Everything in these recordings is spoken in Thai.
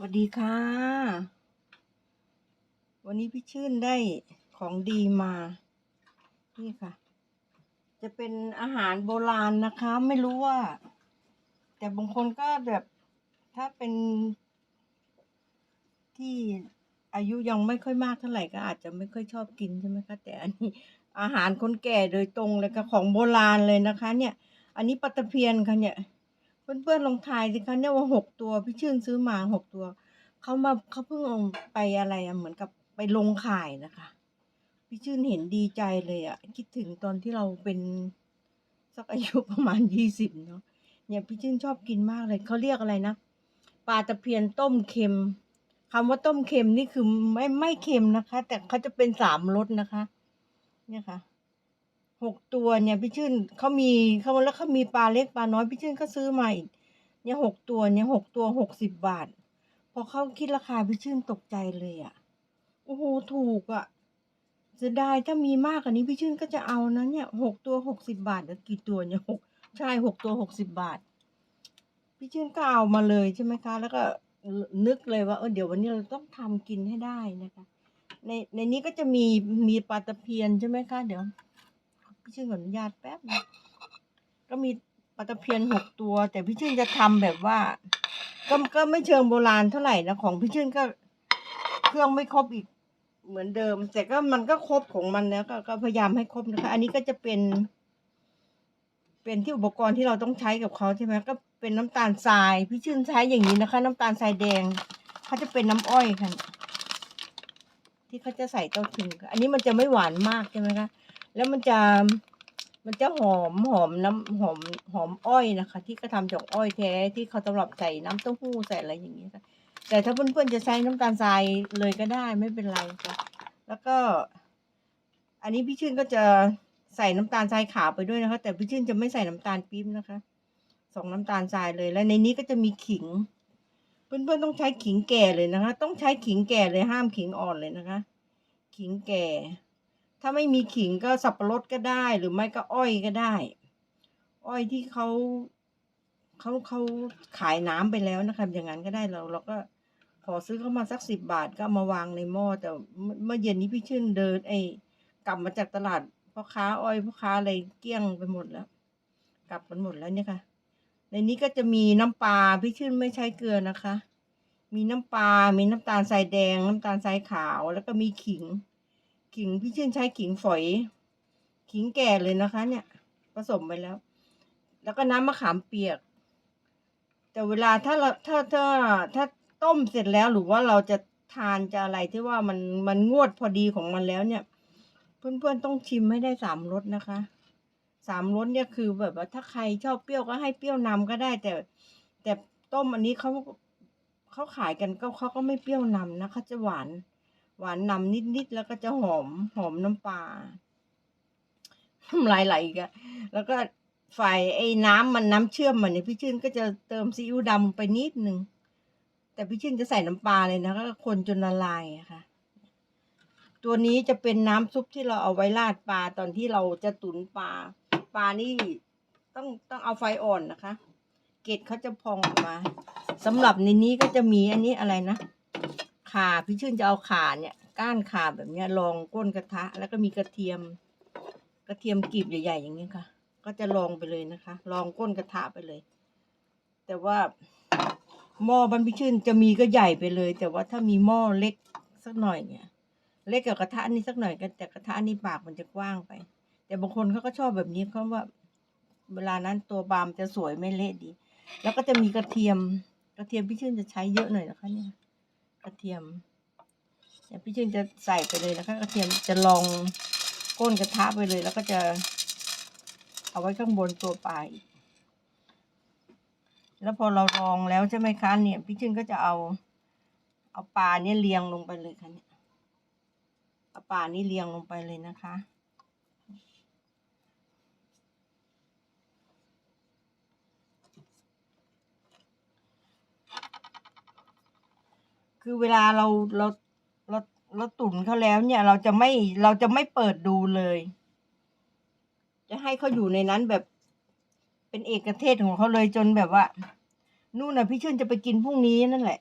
สวัสดีค่ะ วันนี้พี่ชื่นได้ของดีมา นี่ค่ะ จะเป็นอาหารโบราณนะคะ ไม่รู้ว่า แต่บางคนก็แบบถ้าเป็นที่อายุยังไม่ค่อยมากเท่าไหร่ก็อาจจะไม่ค่อยชอบกินใช่ไหมคะ แต่อันนี้อาหารคนแก่โดยตรงเลยค่ะของโบราณเลยนะคะ เนี่ย อันนี้ปลาตะเพียนค่ะเนี่ย เพื่อนๆลองทายสิคะเนี่ยว่าหกตัวพี่ชื่นซื้อมาหกตัวเขามาเขาเพิ่งเอาไปอะไรอะเหมือนกับไปลงข่ายนะคะ พี่ชื่นเห็นดีใจเลยอะคิดถึงตอนที่เราเป็นสักอายุประมาณยี่สิบเนาะเนี่ยพี่ชื่นชอบกินมากเลยเขาเรียกอะไรนะปลาตะเพียนต้มเค็มคำว่าต้มเค็มนี่คือไม่ไม่เค็มนะคะ แต่เขาจะเป็นสามรสนะคะ เนี่ยค่ะ หกตัวเนี่ยพี่ชื่นเขามีเขาแล้วเขามีปลาเล็กปลาน้อยพี่ชื่นก็ซื้อมาอีกเนี่ยหกตัวเนี่ยหกตัวหกสิบบาท พอเขาคิดราคาพี่ชื่นตกใจเลยอะ่ะโอ้โหถูกอะ่ะเสียดายถ้ามีมากกว่านี้พี่ชื่นก็จะเอานะเนี่ยหกตัวหกสิบบาทแล้วกี่ตัวเนี่ยหกใช่หกตัวหกสิบบาท พี่ชื่นก็เอามาเลยใช่ไหมคะ แล้วก็นึกเลยว่าเออเดี๋ยววันนี้เราต้องทำกินให้ได้นะคะ ในในนี้ก็จะมีมีปลาตะเพียนใช่ไหมคะ เดี๋ยว พี่ชื่นขออนุญาตแป๊บนะก็มีปลาตะเพียนหกตัว แต่พี่ชื่นจะทำแบบว่า ก็ก็ไม่เชิงโบราณเท่าไหร่นะของพี่ชื่นก็เครื่องไม่ครบอีกเหมือนเดิม แต่ก็มันก็ครบของมันแล้วก็ก็พยายามให้ครบนะคะ อันนี้ก็จะเป็น เป็นที่อุปกรณ์ที่เราต้องใช้กับเขาใช่ไหมก็เป็นน้ำตาลทราย พี่ชื่นใช้อย่างนี้นะคะ น้ำตาลทรายแดงเขาจะเป็นน้ำอ้อยค่ะที่เขาจะใส่เต้าถึง อันนี้มันจะไม่หวานมากใช่ไหมคะ แล้วมันจะมันจะหอมหอมน้ำหอมหอมอ้อยนะคะ ที่เขาทำจากอ้อยแท้ที่เขาสำหรับใส่น้ำเต้าหู้ใส่อะไรอย่างเงี้ค่ะแต่ถ้าเพื่อนๆจะใช้น้ำตาลทรายเลยก็ได้ไม่เป็นไรค่ะแล้วก็ อันนี้พี่ชื่นก็จะใส่น้ำตาลทรายขาวไปด้วยนะคะ แต่พี่ชื่นจะไม่ใส่น้ำตาลปี๊บนะคะสองน้ำตาลทรายเลย แล้วในนี้ก็จะมีขิง เพื่อนๆต้องใช้ขิงแก่เลยนะคะ ต้องใช้ขิงแก่เลยห้ามขิงอ่อนเลยนะคะ ขิงแก่ ถ้าไม่มีขิงก็สับปะรดก็ได้ หรือไม่ก็อ้อยก็ได้ อ้อยที่เขาเขาเขาขายน้ำไปแล้วนะคะอย่างนั้นก็ได้เราเราก็ขอซื้อเข้ามาสักสิบบาทก็ามาวางในหม้อแต่เมื่อเย็นนี้พี่ชื่นเดินไอ้กลับมาจากตลาดพ่อค้าอ้อยพ่อค้าอะไรเกี้ยงไปหมดแล้ว กลับกันหมดแล้วเนี่ยค่ะในนี้ก็จะมีน้ำปลาพี่ชื่นไม่ใช้เกลือนะคะ มีน้ำปลา มีน้ำตาลทรายแดง น้ำตาลทรายขาว แล้วก็มีขิง ขิงพี่ชื่นใช้ขิงฝอย ขิงแก่เลยนะคะ เนี่ย ผสมไปแล้ว แล้วก็น้ำมะขามเปียก แต่เวลาถ้าเราถ้าถ้าถ้าต้มเสร็จแล้วหรือว่าเราจะทานจะอะไรที่ว่ามันมันงวดพอดีของมันแล้วเนี่ย เพื่อนๆต้องชิมให้ได้สามรสนะคะสามรสเนี่ยคือแบบว่าถ้าใครชอบเปรี้ยวก็ให้เปรี้ยวนำก็ได้ แต่ แต่ต้มอันนี้เขาเขาขายกันก็เขาก็ไม่เปรี้ยวนำนะเขาจะหวาน หวานนำนิดๆแล้วก็จะหอมหอมน้ำปลาน้ำลายไหลอีกอะแล้วก็ฝ่ายไอ้น้ำมันน้ำเชื่อมมันเนี่ยพี่ชื่นก็จะเติมซีอิ๊วดำไปนิดนึงแต่พี่ชื่นจะใส่น้ำปลาเลยนะก็คนจนละลายอะค่ะ ตัวนี้จะเป็นน้ำซุปที่เราเอาไว้ราดปลาตอนที่เราจะตุ๋นปลาปลานี่ต้องต้องเอาไฟอ่อนนะคะ เกล็ดเขาจะพองออกมาสำหรับในนี้ก็จะมีอันนี้อะไรนะ ข่าพี่ชื่นจะเอาข่าเนี่ย ก้านข่าแบบเนี้ยลองก้นกระทะ แล้วก็มีกระเทียม กระเทียมกรีบใหญ่ๆอย่างนี้ค่ะ ก็จะลองไปเลยนะคะลองก้นกระทะไปเลย แต่ว่าหม้อบันพี่ชื่นจะมีก็ใหญ่ไปเลย แต่ว่าถ้ามีหม้อเล็กสักหน่อยเนี่ย เล็กกับกระทะนี้สักหน่อยกันแต่กระทะนี้ปากมันจะกว้างไป แต่บางคนเขาก็ชอบแบบนี้เขาว่า เวลานั้นตัวบามจะสวยไม่เละดี แล้วก็จะมีกระเทียม กระเทียมพี่ชื่นจะใช้เยอะหน่อยนะคะเนี่ย กระเทียมเดี๋ยวพี่ชื่นจะใส่ไปเลยนะคะกระเทียมจะลองก้นกระทะไปเลย แล้วก็จะเอาไว้ข้างบนตัวปลาอีกแล้วพอเราลองแล้วใช่ไหมคะเนี่ยพี่ชื่นก็จะเอา เอาปลาเนี่ยเรียงลงไปเลยค่ะเนี่ยเอาปลานี่เรียงลงไปเลยนะคะ คือเวลาเราเราเราเราตุ๋นเขาแล้วเนี่ย เราจะไม่เราจะไม่เปิดดูเลย จะให้เขาอยู่ในนั้นแบบเป็นเอกเทศของเขาเลยจนแบบว่า นู่นน่ะพี่เชื่นจะไปกินพรุ่งนี้นั่นแหละ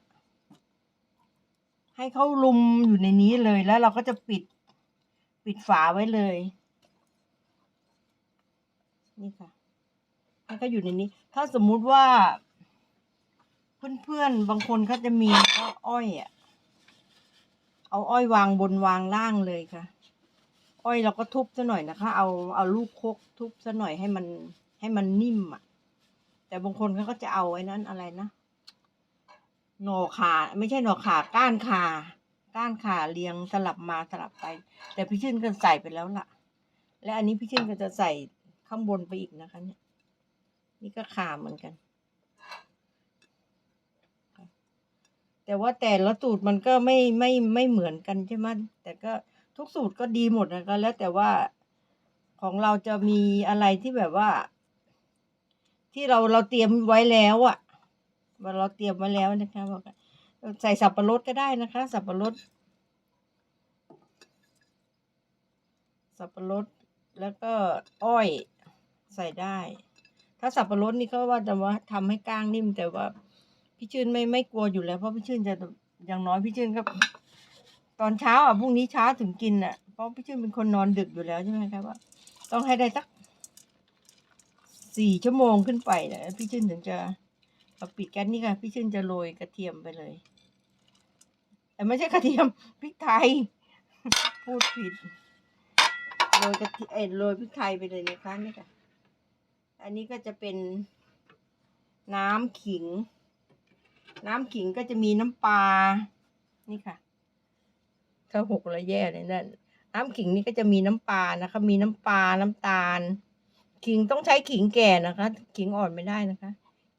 ให้เขาลุมอยู่ในนี้เลยแล้วเราก็จะปิดปิดฝาไว้เลย นี่ค่ะให้เขาอยู่ในนี้ ถ้าสมมุติว่า เพื่อนๆ บางคนเขาจะมีก็อ้อยอะ เอาอ้อยวางบนวางล่างเลยค่ะ อ้อยเราก็ทุบซะหน่อยนะคะ เอาเอาลูกคกทุบซะหน่อยให้มันให้มันนิ่มอะ แต่บางคนเขาก็จะเอาไอ้นั้นอะไรนะหน่อขาไม่ใช่หน่อขาก้านขาก้านขาเรียงสลับมาสลับไป แต่พี่ชื่นก็ใส่ไปแล้วล่ะ และอันนี้พี่ชื่นก็จะใส่ข้างบนไปอีกนะคะเนี่ยนี่ก็ขาเหมือนกัน แต่ว่าแต่ละสูตรมันก็ไม่ไม่ไม่เหมือนกันใช่ไหมแต่ก็ทุกสูตรก็ดีหมดนะคะแล้วแต่ว่าของเราจะมีอะไรที่แบบว่า ที่เราเราเตรียมไว้แล้วอะ่ะว่าเราเตรียมไว้แล้วนะคะบอกใส่สับปะรดก็ได้นะคะ สับปะรด สับปะรดแล้วก็อ้อยใส่ได้ ถ้าสับปะรดนี่ก็ว่าจะว่าทำให้ก้างนิ่มแต่ว่า พี่ชื่นไม่ไม่กลัวอยู่แล้วเพราะพี่ชื่นจะอย่างน้อยพี่ชื่นก็ตอนเช้าอะพรุ่งนี้เช้าถึงกินอะเพราะพี่ชื่นเป็นคนนอนดึกอยู่แล้วใช่ไหมครับว่า ต้องให้ได้สักสี่ชั่วโมงขึ้นไปนะพี่ชื่นถึงจะเอาปิดแก๊สนี่ค่ะ พี่ชื่นจะโรยกระเทียมไปเลยแต่ไม่ใช่กระเทียมพริกไทย พูดผิดโรยกระเทียมโรยพริกไทยไปเลยนะคะนี่ค่ะ อันนี้ก็จะเป็นน้ำขิง น้ำขิงก็จะมีน้ำปลา นี่ค่ะ ถ้าหกแล้วแย่เลยนั่น น้ำขิงนี่ก็จะมีน้ำปลานะคะ มีน้ำปลา น้ำตาล ขิงต้องใช้ขิงแก่นะคะ ขิงอ่อนไม่ได้นะคะ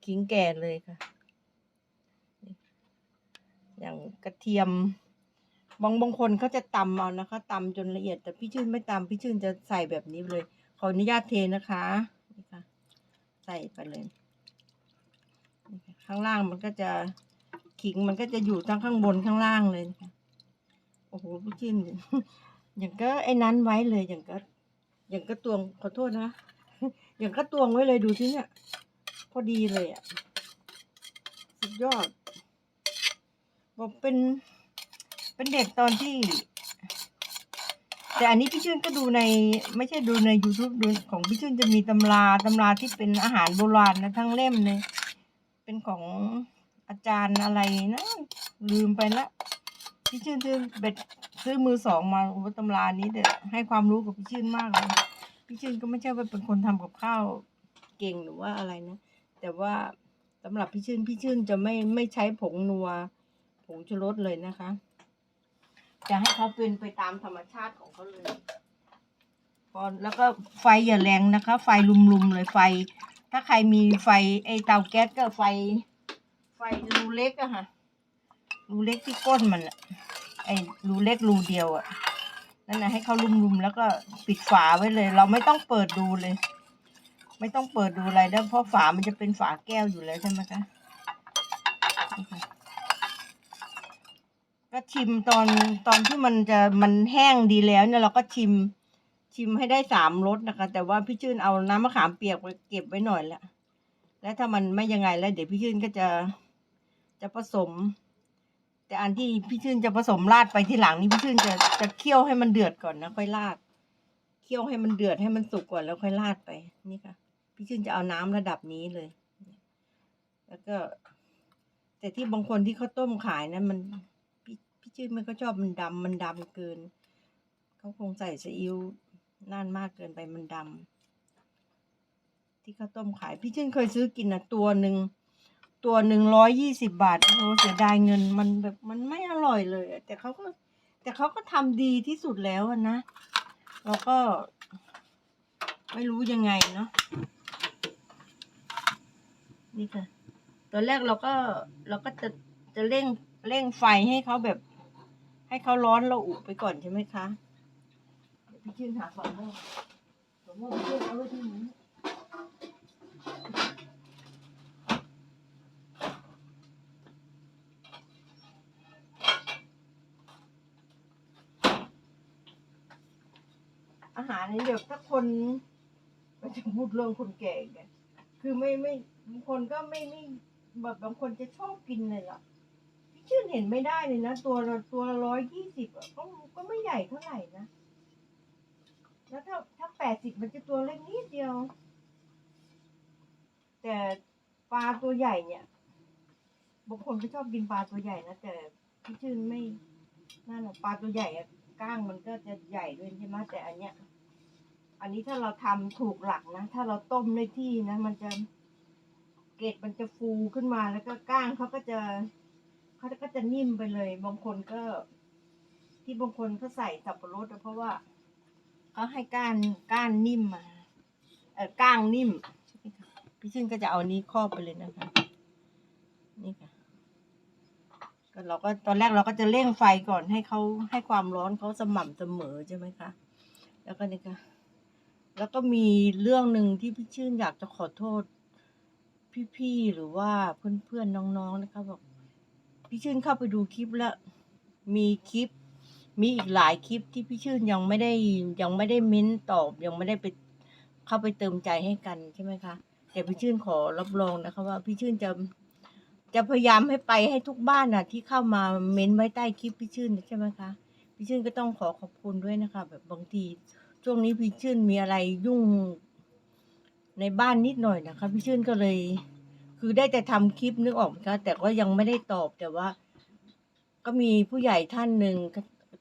ขิงแก่เลยค่ะ อย่างกระเทียม บางบางคนเขาจะตำเอานะคะตำจนละเอียด แต่พี่ชื่นไม่ตำพี่ชื่นจะใส่แบบนี้เลย ขออนุญาตเทนะคะ นี่ค่ะ ใส่ไปเลย ข้างล่างมันก็จะขิงมันก็จะอยู่ทั้งข้างบนข้างล่างเลยนะคะโอ้โหพี่ชื่นอย่างก็ไอ้นั้นไว้เลยอย่างก็ อย่างก็ตวงขอโทษนะอย่างก็ตวงไว้เลยดูที่เนี่ย พอดีเลยอะสุดยอดบอกเป็น เป็นเด็กตอนที่ แต่อันนี้พี่ชื่นก็ดูใน ไม่ใช่ดูใน YouTube ดูของพี่ชื่นจะมีตำราตำราที่เป็นอาหารโบราณนะทั้งเล่มเลย เป็นของอาจารย์อะไรนะ ลืมไปละพี่ชื่นซื้อเบ็ดซื้อมือสองมาโอ้ตำรานี้เด็ดให้ความรู้กับพี่ชื่นมากเลย พี่ชื่นก็ไม่ใช่ว่าเป็นคนทำกับข้าวเก่งหรือว่าอะไรนะ แต่ว่าสำหรับพี่ชื่นพี่ชื่นจะไม่ไม่ใช้ผงนัว ผงชูรสเลยนะคะ จะให้เขาเป็นไปตามธรรมชาติของเขาเลยพอแล้วก็ไฟอย่าแรงนะคะ ไฟลุมๆเลยไฟ ถ้าใครมีไฟไอเตาแก๊สก็ไฟ ไฟรูเล็กอะค่ะ รูเล็กที่ก้นมันอะไอรูเล็กรูเดียวอะนั่นนะให้เขาลุมๆแล้วก็ปิดฝาไว้เลย เราไม่ต้องเปิดดูเลย ไม่ต้องเปิดดูอะไรแล้วเพราะฝามันจะเป็นฝาแก้วอยู่แล้วใช่ไหมคะนี่ค่ะก็ชิมตอนตอนที่มันจะมันแห้งดีแล้วเนี่ยเราก็ชิม ชิมให้ได้สามรสนะคะ แต่ว่าพี่ชื่นเอาน้ำมะขามเปียกไปเก็บไว้หน่อยละแล้วถ้ามันไม่ยังไงแล้ว เดี๋ยวพี่ชื่นก็จะจะผสม แต่อันที่พี่ชื่นจะผสมราดไปที่หลังนี่พี่ชื่นจะจะเคี่ยวให้มันเดือดก่อนนะค่อยราดเคี่ยวให้มันเดือดให้มันสุกก่อนแล้วค่อยราดไปนี่ค่ะ พี่ชื่นจะเอาน้ำระดับนี้เลย แล้วก็ แต่ที่บางคนที่เขาต้มขายนะมันพี่พี่ชื่นไมันก็ชอบมันดำมันดำเกินเขาคงใส่ซีอิ๊ว น่านมากเกินไปมันดำที่เขาต้มขาย พี่ชื่นเคยซื้อกินนะตัวหนึ่งตัวหนึ่งร้อยยี่สิบบาทโอ้โหเสียดายเงินมันแบบมันไม่อร่อยเลยแต่เขาก็ แต่เขาก็ทำดีที่สุดแล้วอะนะเราก็ ไม่รู้ยังไงเนาะนี่ค่ะตอนแรกเราก็เราก็จะจะเร่งเร่งไฟให้เขาแบบ ให้เขาร้อนเราอุไปก่อนใช่ไหมคะ พี่ชื่นหาฝาหม้อฝาหม้อพี่ชื่นเอาไว้ที่ไหนอาหารนี่เดี๋ยวถ้าคนมันจะพูดเรื่องคนแก่อีกัน คือไม่ไม่บางคนก็ไม่ไม่แบบบางคนจะชอบกินเลยล่ะ พี่ชื่นเห็นไม่ได้เลยนะ ตัวตัวร้อยยี่สิบก็ก็ไม่ใหญ่เท่าไหร่นะ แล้วถ้าถ้าแปดสิบมันจะตัวเล็กนิดเดียว แต่ปลาตัวใหญ่เนี่ยบางคนก็ชอบกินปลาตัวใหญ่นะแต่พี่ชื่นไม่นั่นหรอกปลาตัวใหญ่อะก้างมันก็จะใหญ่ด้วยใช่ไหมแต่อันเนี้ย อันนี้ถ้าเราทำถูกหลักนะ ถ้าเราต้มได้ที่นะ มันจะเกล็ดมันจะฟูขึ้นมาแล้วก็ก้างเขาก็จะเขาก็จะนิ่มไปเลย บางคนก็ ที่บางคนเขาใส่สับปะรดเพราะว่า เขาให้ก้านก้านนิ่มมาเออก้างนิ่มใช่ไหมคะพี่ชื่นก็จะเอานี้ครอบไปเลยนะคะ นี่ค่ะก็เราก็ตอนแรกเราก็จะเร่งไฟก่อนให้เขาให้ความร้อนเขาสม่ำเสมอใช่ไหมคะแล้วก็นี่ค่ะแล้วก็มีเรื่องหนึ่งที่พี่ชื่นอยากจะขอโทษ พี่ๆหรือว่าเพื่อนๆน้องๆนะคะบอกพี่ชื่นเข้าไปดูคลิปแล้วมีคลิป มีอีกหลายคลิปที่พี่ชื่นยังไม่ได้ยังไม่ได้เม้นตอบ ยังไม่ได้ไปเข้าไปเติมใจให้กันใช่ไหมคะแต่พี่ชื่นขอรับรองนะคะว่าพี่ชื่นจะจะพยายามให้ไปให้ทุกบ้านน่ะ ที่เข้ามาเม้นไว้ใต้คลิปพี่ชื่นใช่ไหมคะพี่ชื่นก็ต้องขอขอบคุณด้วยนะคะ แบบบางทีช่วงนี้พี่ชื่นมีอะไรยุ่งในบ้านนิดหน่อยนะคะ พี่ชื่นก็เลย คือได้แต่ทำคลิปนึกออกไหมคะแต่ก็ยังไม่ได้ตอบแต่ว่า ก็มีผู้ใหญ่ท่านหนึ่ง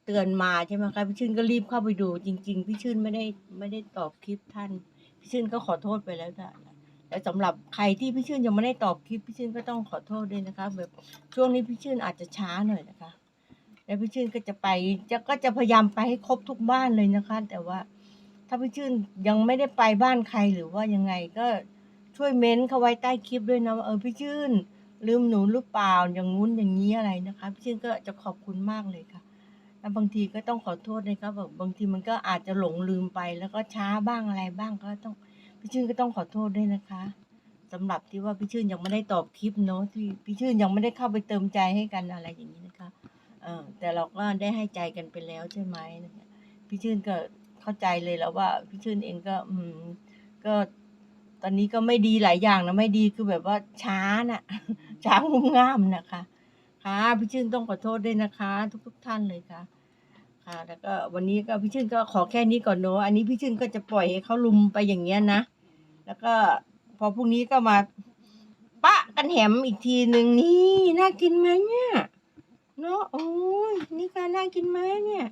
เตือนมาใช่ไหมคะพี่ชื่นก็รีบเข้าไปดู จริง ๆ พี่ชื่นไม่ได้ไม่ได้ตอบคลิปท่าน พี่ชื่นก็ขอโทษไปแล้วนะแต่สำหรับใครที่พี่ชื่นยังไม่ได้ตอบคลิปพี่ชื่นก็ต้องขอโทษด้วยนะคะ แบบช่วงนี้พี่ชื่นอาจจะช้าหน่อยนะคะ แล้วพี่ชื่นก็จะไปจะก็จะพยายามไปให้ครบทุกบ้านเลยนะคะ แต่ว่าถ้าพี่ชื่นยังไม่ได้ไปบ้านใครหรือว่ายังไงก็ช่วยเม้นเข้าไว้ใต้คลิปด้วยนะว่าเออพี่ชื่นลืมหนูหรือเปล่าอย่างงู้นอย่างนี้อะไรนะคะ พี่ชื่นก็จะขอบคุณมากเลยค่ะ แล้วบางทีก็ต้องขอโทษนะครับแบบบางทีมันก็อาจจะหลงลืมไป แล้วก็ช้าบ้างอะไรบ้างก็ต้องพี่ชื่นก็ต้องขอโทษด้วยนะคะสำหรับที่ว่าพี่ชื่นยังไม่ได้ตอบคลิปเนาะที่พี่ชื่นยังไม่ได้เข้าไปเติมใจให้กันอะไรอย่างนี้นะคะเออแต่เราก็ได้ให้ใจกันไปแล้วใช่ไหมนะพี่ชื่นก็เข้าใจเลยแล้วว่าพี่ชื่นเองก็อืมก็ตอนนี้ก็ไม่ดีหลายอย่างนะไม่ดีคือแบบว่าช้าน่ะช้างุ่มง่ามนะคะ ค่ะพี่ชื่นต้องขอโทษด้วยนะคะ ทุกทุกๆท่านเลยค่ะ ค่ะ แล้วก็วันนี้ก็พี่ชื่นก็ขอแค่นี้ก่อนเนอะอันนี้พี่ชื่นก็จะปล่อยให้เขาลุมไปอย่างเงี้ยนะแล้วก็พอพรุ่งนี้ก็มา ปะกันแหมอีกทีหนึ่งนี่น่ากินไหมเนี่ยเนาะโอ้ยนี่ค่ะน่ากินไหมเนี่ย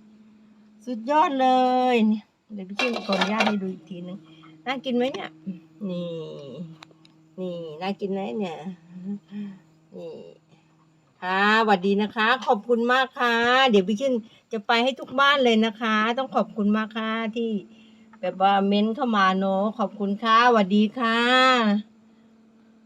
สุดยอดเลยเนี่ยเดี๋ยวพี่ชื่นขออนุญาตให้ดูอีกทีหนึ่งน่ากินไหมเนี่ย นี่ นี่ น่ากินไหมเนี่ย นี่ ค่ะสวัสดีนะคะ ขอบคุณมากค่ะ เดี๋ยวพี่ชื่นจะไปให้ทุกบ้านเลยนะคะ ต้องขอบคุณมากค่ะที่แบบว่าเม้นเข้ามาเนาะขอบคุณค่ะสวัสดีค่ะ